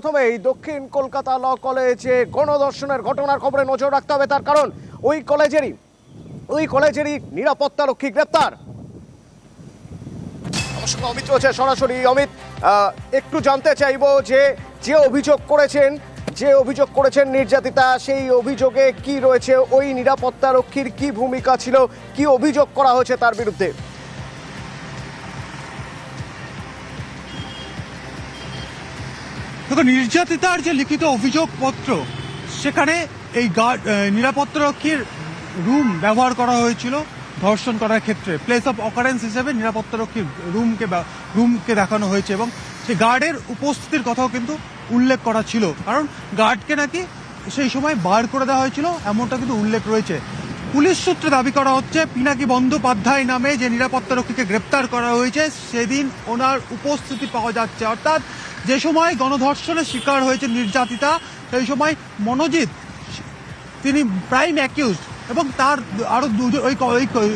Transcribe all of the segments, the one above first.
প্রথমেই দক্ষিণ কলকাতা ল কলেজে গণধর্ষণের ঘটনার খবরে নজর রাখতে হবে তার কারণ ওই কলেজেরই ওই কলেজেরই নিরাপত্তারক্ষী গ্রেপ্তার। অমিত রয়েছে সরাসরি। অমিত একটু জানতে চাইব যে যে অভিযোগ করেছেন, যে অভিযোগ করেছেন নির্যাতিতা, সেই অভিযোগে কি রয়েছে? ওই নিরাপত্তারক্ষীর কি ভূমিকা ছিল? কি অভিযোগ করা হয়েছে তার বিরুদ্ধে? দেখো নির্যাতিতার যে লিখিত অভিযোগপত্র, সেখানে এই গার্ড নিরাপত্তারক্ষীর রুম ব্যবহার করা হয়েছিল ধর্ষণ করার ক্ষেত্রে। প্লেস অফ অকারেন্স হিসেবে নিরাপত্তারক্ষীর রুমকে রুমকে দেখানো হয়েছে এবং সেই গার্ডের উপস্থিতির কথাও কিন্তু উল্লেখ করা ছিল। কারণ গার্ডকে নাকি সেই সময় বার করে দেওয়া হয়েছিল, এমনটা কিন্তু উল্লেখ রয়েছে। পুলিশ সূত্রে দাবি করা হচ্ছে, পিনাকি বন্দ্যোপাধ্যায় নামে যে নিরাপত্তারক্ষীকে গ্রেপ্তার করা হয়েছে, সেদিন ওনার উপস্থিতি পাওয়া যাচ্ছে। অর্থাৎ যে সময় গণধর্ষণের শিকার হয়েছে নির্যাতিতা, সেই সময় মনোজিৎ, তিনি প্রাইম অ্যাকিউজ এবং তার আরও দুজন, ওই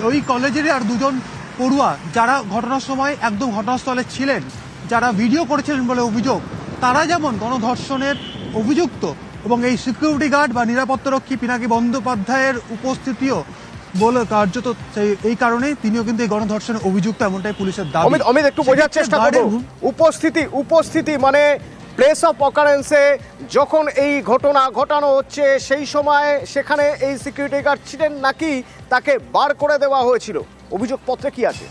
ওই কলেজেরই আর দুজন পড়ুয়া যারা ঘটনার সময় একদম ঘটনাস্থলে ছিলেন, যারা ভিডিও করেছিলেন বলে অভিযোগ, তারা যেমন গণধর্ষণের অভিযুক্ত এবং এই সিকিউরিটি গার্ড বা নিরাপত্তারক্ষী পিনাকি বন্দ্যোপাধ্যায়ের উপস্থিতিও বলে কার্যত এই কারণেই তিনিও কিন্তু এই গণধর্ষণের অভিযুক্ত এমনটাই পুলিশের দাবি। অমিত অমিত একটু বোঝার চেষ্টা উপস্থিতি উপস্থিতি মানে প্লেস অফ অকারেন্সে যখন এই ঘটনা ঘটানো হচ্ছে সেই সময় সেখানে এই সিকিউরিটি গার্ড ছিলেন নাকি তাকে বার করে দেওয়া হয়েছিল? অভিযোগ অভিযোগপত্রে কি আছে?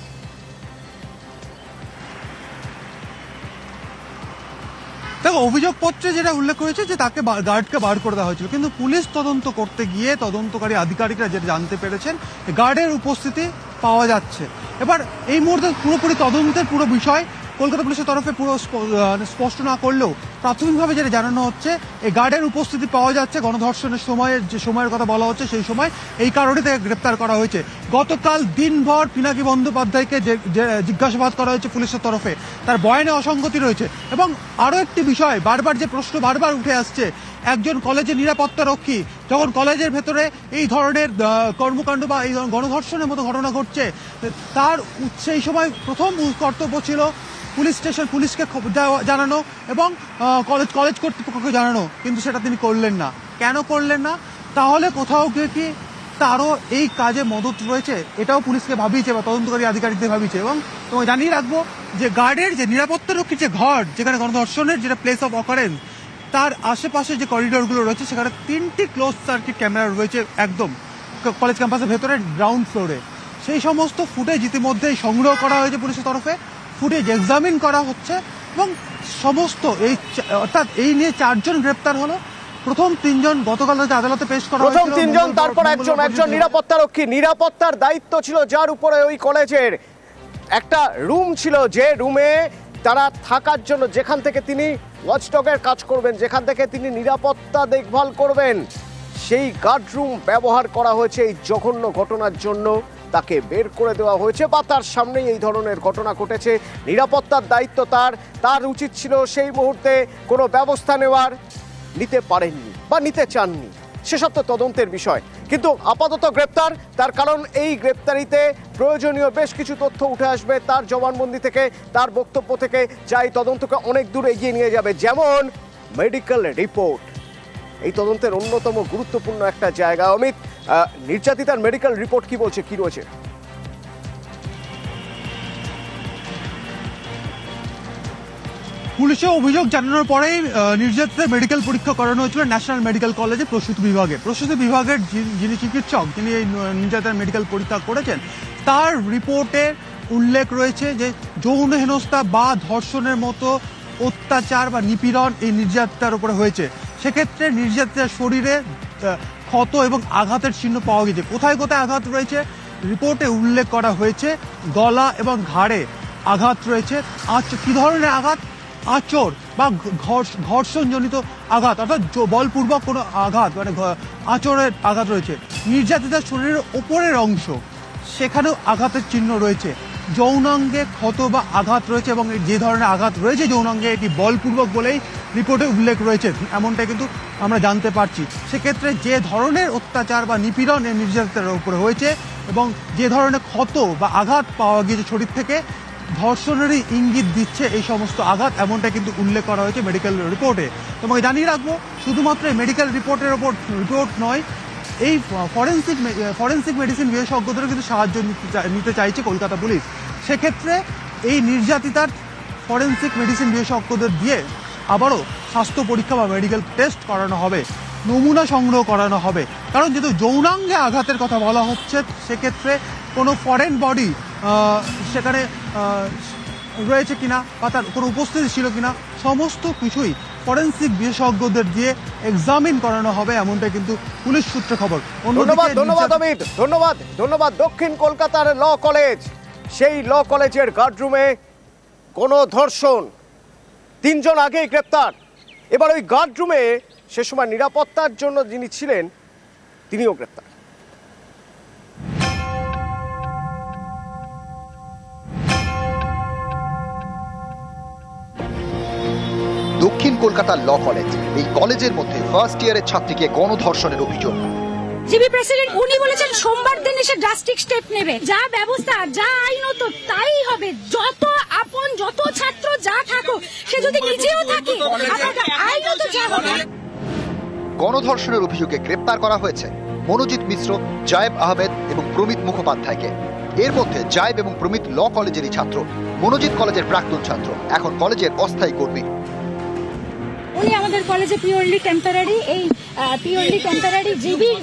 দেখো, অভিযোগপত্রে যেটা উল্লেখ করেছে যে তাকে গার্ডকে বার করে দেওয়া হয়েছিল। কিন্তু পুলিশ তদন্ত করতে গিয়ে তদন্তকারী আধিকারিকরা যেটা জানতে পেরেছেন, গার্ডের উপস্থিতি পাওয়া যাচ্ছে। এবার এই মুহূর্তে পুরোপুরি তদন্তের পুরো বিষয় কলকাতা পুলিশের তরফে পুরো স্পষ্ট না করলেও প্রাথমিকভাবে যেটা জানানো হচ্ছে, এই গার্ডের উপস্থিতি পাওয়া যাচ্ছে গণধর্ষণের সময়ের যে সময়ের কথা বলা হচ্ছে সেই সময়, এই কারণে তাকে গ্রেপ্তার করা হয়েছে। গতকাল দিনভর পিনাকি বন্দ্যোপাধ্যায়কে জিজ্ঞাসাবাদ করা হয়েছে পুলিশের তরফে, তার বয়ানে অসঙ্গতি রয়েছে। এবং আরও একটি বিষয়, বারবার যে প্রশ্ন বারবার উঠে আসছে, একজন কলেজের নিরাপত্তা রক্ষী যখন কলেজের ভেতরে এই ধরনের কর্মকাণ্ড বা এই ধরনের গণধর্ষণের মতো ঘটনা ঘটছে, তার সেই সময় প্রথম কর্তব্য ছিল পুলিশ স্টেশন পুলিশকে জানানো এবং কলেজ কলেজ কর্তৃপক্ষকে জানানো, কিন্তু সেটা তিনি করলেন না। কেন করলেন না? তাহলে কোথাও গিয়ে কি তারও এই কাজে মদত রয়েছে? এটাও পুলিশকে ভাবিয়েছে বা তদন্তকারী আধিকারিকদের ভাবিয়েছে। এবং তোমায় জানিয়ে রাখব যে গার্ডের যে নিরাপত্তারক্ষীর যে ঘর, যেখানে গণধর্ষণের যেটা প্লেস অফ অকারেন্স তার আশেপাশে যে করিডোরগুলো রয়েছে, সেখানে তিনটি ক্লোজ সার্কিট ক্যামেরা রয়েছে একদম কলেজ ক্যাম্পাসের ভেতরে গ্রাউন্ড ফ্লোরে সেই সমস্ত ফুটেজ ইতিমধ্যেই সংগ্রহ করা হয়েছে পুলিশের তরফে। ফুটেজ এক্সামিন করা হচ্ছে এবং সমস্ত এই অর্থাৎ এই নিয়ে চারজন গ্রেপ্তার হলো। প্রথম তিনজন গতকাল রাতে আদালতে পেশ করা প্রথম তিনজন তারপর একজন একজন। নিরাপত্তারক্ষী। নিরাপত্তার দায়িত্ব ছিল যার উপরে ওই কলেজের একটা রুম ছিল যে রুমে তারা থাকার জন্য যেখান থেকে তিনি ওয়াচডগের কাজ করবেন যেখান থেকে তিনি নিরাপত্তা দেখভাল করবেন সেই গার্ড রুম ব্যবহার করা হয়েছে এই জঘন্য ঘটনার জন্য। তাকে বের করে দেওয়া হয়েছে বা তার সামনেই এই ধরনের ঘটনা ঘটেছে। নিরাপত্তার দায়িত্ব তার তার উচিত ছিল সেই মুহূর্তে কোনো ব্যবস্থা নেওয়ার, নিতে পারেননি বা নিতে চাননি। সেসব তো তদন্তের বিষয়। কিন্তু আপাতত গ্রেপ্তার, তার কারণ এই গ্রেপ্তারিতে প্রয়োজনীয় বেশ কিছু তথ্য উঠে আসবে তার জবানবন্দি থেকে, তার বক্তব্য থেকে, যা এই তদন্তকে অনেক দূর এগিয়ে নিয়ে যাবে। যেমন মেডিকেল রিপোর্ট এই তদন্তের অন্যতম গুরুত্বপূর্ণ একটা জায়গা, অমিত। নির্যাতিতার মেডিকেল রিপোর্ট কি বলছে? কি রয়েছে? পুলিশে অভিযোগ জানানোর পরেই নির্যাতিতার মেডিকেল পরীক্ষা করানো হয়েছিল ন্যাশনাল মেডিকেল কলেজে প্রসূতি বিভাগে। প্রসূতি বিভাগের যিনি চিকিৎসক, তিনি এই নির্যাতিতার মেডিকেল পরীক্ষা করেছেন। তার রিপোর্টে উল্লেখ রয়েছে যে, যৌন হেনস্থা বা ধর্ষণের মতো অত্যাচার বা নিপীড়ন এই নির্যাতিতার উপরে হয়েছে। সেক্ষেত্রে নির্যাতিতার শরীরে ক্ষত এবং আঘাতের চিহ্ন পাওয়া গেছে। কোথায় কোথায় আঘাত রয়েছে? রিপোর্টে উল্লেখ করা হয়েছে, গলা এবং ঘাড়ে আঘাত রয়েছে। আচ, কি ধরনের আঘাত? আচর বা ঘর্ষ- ঘর্ষণজনিত আঘাত, অর্থাৎ বলপূর্বক কোনো আঘাত মানে আচরের আঘাত রয়েছে। নির্যাতিতার শরীরের ওপরের অংশ, সেখানেও আঘাতের চিহ্ন রয়েছে। যৌনাঙ্গে ক্ষত বা আঘাত রয়েছে এবং যে ধরনের আঘাত রয়েছে, যৌনাঙ্গে এটি বলপূর্বক বলেই রিপোর্টে উল্লেখ রয়েছে এমনটা কিন্তু আমরা জানতে পারছি। সেক্ষেত্রে যে ধরনের অত্যাচার বা নিপীড়ন এই নির্যাতিতার উপরে হয়েছে এবং যে ধরনের ক্ষত বা আঘাত পাওয়া গিয়েছে শরীর থেকে, ধর্ষণেরই ইঙ্গিত দিচ্ছে এই সমস্ত আঘাত এমনটা কিন্তু উল্লেখ করা হয়েছে মেডিকেল রিপোর্টে। তোমাকে জানিয়ে রাখব, শুধুমাত্র এই মেডিকেল রিপোর্টের ওপর রিপোর্ট নয়, এই ফরেন্সিক ফরেন্সিক মেডিসিন বিশেষজ্ঞদেরও কিন্তু সাহায্য নিতে চাইছে কলকাতা পুলিশ। সেক্ষেত্রে এই নির্যাতিতার ফরেন্সিক মেডিসিন বিশেষজ্ঞদের দিয়ে আবারও স্বাস্থ্য পরীক্ষা বা মেডিকেল টেস্ট করানো হবে নমুনা সংগ্রহ করানো হবে। কারণ যেহেতু যৌনাঙ্গে আঘাতের কথা বলা হচ্ছে সেক্ষেত্রে কোনো ফরেন বডি সেখানে রয়েছে কিনা বা তার কোনো উপস্থিতি ছিল কিনা সমস্ত কিছুই ফরেন্সিক বিশেষজ্ঞদের দিয়ে এক্সামিন করানো হবে এমনটা কিন্তু পুলিশ সূত্রে খবর। ধন্যবাদ ধন্যবাদ অমিত। ধন্যবাদ ধন্যবাদ। দক্ষিণ কলকাতার ল কলেজ সেই ল কলেজের গার্ডরুমে কোনো ধর্ষণ তিনজন আগেই গ্রেপ্তার। এবার ওই গার্ডরুমে সে সময় নিরাপত্তার জন্য যিনি ছিলেন তিনিও গ্রেপ্তার। দক্ষিণ কলকাতার ল কলেজ এই কলেজের মধ্যে ফার্স্ট ইয়ারের ছাত্রীকে গণধর্ষণের অভিযোগ। জিবি প্রেসিডেন্ট উনি বলেছেন সোমবার দিন এসে ড্রাস্টিক স্টেপ নেবে। যা ব্যবস্থা যা আইনত তাই হবে। যত আপন যত ছাত্র যা থাকুক সে যদি নিজেও থাকে আপনাকে আইনত যা হবে গণধর্ষণের অভিযোগে গ্রেপ্তার করা হয়েছে মনোজিৎ মিশ্র জায়েব আহমেদ এবং প্রমিত মুখোপাধ্যায়কে। এর মধ্যে জায়েব এবং প্রমিত ল কলেজেরই ছাত্র মনোজিৎ কলেজের প্রাক্তন ছাত্র এখন কলেজের অস্থায়ী কর্মী। উনি আমাদের কলেজে পিওরলি টেম্পোরারি এই পিওরলি টেম্পোরারি জিবির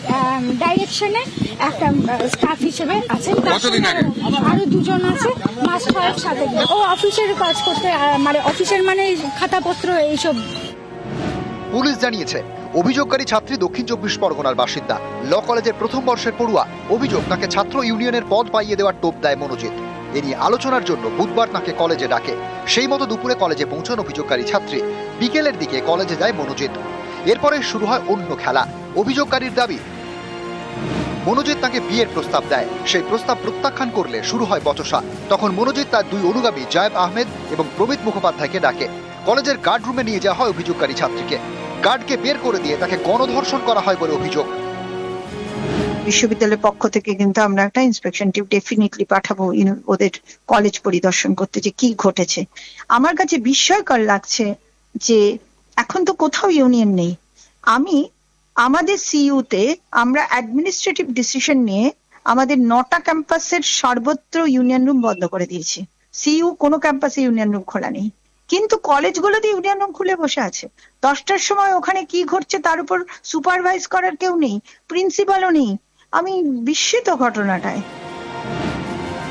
ডাইরেকশনে একটা স্টাফ হিসেবে আছেন। আরো- আরও দুজন আছে মাস ছয়েক সাথে। ও অফিসের কাজ করতে মানে অফিসের মানে এই খাতাপত্র এইসব। পুলিশ জানিয়েছে অভিযোগকারী ছাত্রী দক্ষিণ চব্বিশ পরগনার বাসিন্দা। ল কলেজের প্রথম বর্ষের পড়ুয়া অভিযোগ, তাকে ছাত্র ইউনিয়নের পদ পাইয়ে দেওয়ার টোপ দেয় মনোজিৎ। এ নিয়ে আলোচনার জন্য বুধবার তাকে কলেজে ডাকে। সেই মতো দুপুরে কলেজে পৌঁছান অভিযোগকারী ছাত্রী। বিকেলের দিকে কলেজে যায় মনোজিৎ। এরপরে শুরু হয় অন্য খেলা। অভিযোগকারীর দাবি, মনোজিৎ তাকে বিয়ের প্রস্তাব দেয়। সেই প্রস্তাব প্রত্যাখ্যান করলে শুরু হয় বচসা। তখন মনোজিৎ তার দুই অনুগামী জায়েব আহমেদ এবং প্রমিত মুখোপাধ্যায়কে ডাকে। কলেজের গার্ড রুমে নিয়ে যাওয়া হয় অভিযোগকারী ছাত্রীকে। গার্ডকে বের করে দিয়ে তাকে গণধর্ষণ করা হয় বলে অভিযোগ। বিশ্ববিদ্যালয়ের পক্ষ থেকে কিন্তু আমরা একটা ইন্সপেকশন টিম ডেফিনেটলি পাঠাবো ওদের কলেজ পরিদর্শন করতে যে কি ঘটেছে। আমার কাছে বিস্ময়কর লাগছে যে এখন তো কোথাও ইউনিয়ন নেই। আমি, আমাদের সিইউতে আমরা অ্যাডমিনিস্ট্রেটিভ ডিসিশন নিয়ে আমাদের নটা ক্যাম্পাসের সর্বত্র ইউনিয়ন রুম বন্ধ করে দিয়েছি। সিইউ কোনো ক্যাম্পাসে ইউনিয়ন রুম খোলা নেই। কিন্তু কলেজগুলোতে ইউনিয়ন রুম খুলে বসে আছে। দশটার সময় ওখানে কি ঘটছে তার উপর সুপারভাইজ করার কেউ নেই প্রিন্সিপালও নেই। আমি বিস্মিত ঘটনাটায়।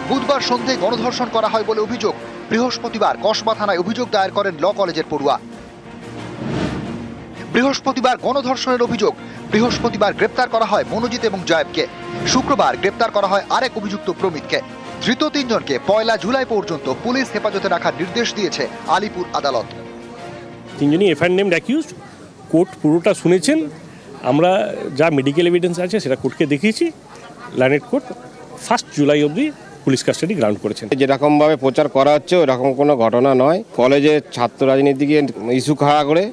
বুধবার সন্ধে গণধর্ষণ করা হয় বলে অভিযোগ। বৃহস্পতিবার কসবা থানায় অভিযোগ দায়ের করেন ল কলেজের পড়ুয়া। বৃহস্পতিবার গণধর্ষণের অভিযোগ। বৃহস্পতিবার গ্রেপ্তার করা হয় মনোজিৎ এবং জয়েবকে শুক্রবার গ্রেপ্তার করা হয় আরেক অভিযুক্ত প্রমিতকে। ধৃত তিনজনকে পয়লা জুলাই পর্যন্ত পুলিশ হেফাজতে রাখার নির্দেশ দিয়েছে আলিপুর আদালত। তিনজনই এফআইআর নেম অ্যাকিউজড কোর্ট পুরোটা শুনেছেন। আমরা যা মেডিকেল এভিডেন্স আছে সেটা কোর্টকে দেখিয়েছি। লানেট কোর্ট ফার্স্ট জুলাই অবধি পুলিশ কাস্টাডি গ্রাউন্ড করেছেন। যেরকমভাবে প্রচার করা হচ্ছে ওরকম কোনো ঘটনা নয়। কলেজে ছাত্র রাজনীতিকে ইস্যু খাড়া করে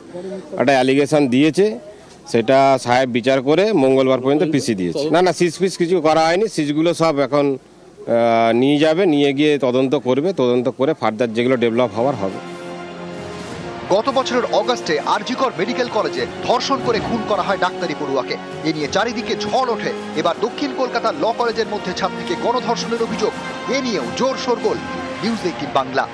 একটা অ্যালিগেশন দিয়েছে। সেটা সাহেব বিচার করে মঙ্গলবার পর্যন্ত পিসি দিয়েছে। না না সিজ ফিস কিছু করা হয়নি। সিজগুলো সব এখন নিয়ে যাবে, নিয়ে গিয়ে তদন্ত করবে, তদন্ত করে ফার্দার যেগুলো ডেভেলপ হওয়ার হবে। গত বছরের অগস্টে আরজিকর মেডিকেল কলেজে ধর্ষণ করে খুন করা হয় ডাক্তারি পড়ুয়াকে। এ নিয়ে চারিদিকে ঝড় ওঠে। এবার দক্ষিণ কলকাতার ল কলেজের মধ্যে ছাত্রীকে গণধর্ষণের অভিযোগ। এ নিয়েও জোর শোরগোল। News Eighteen Bangla.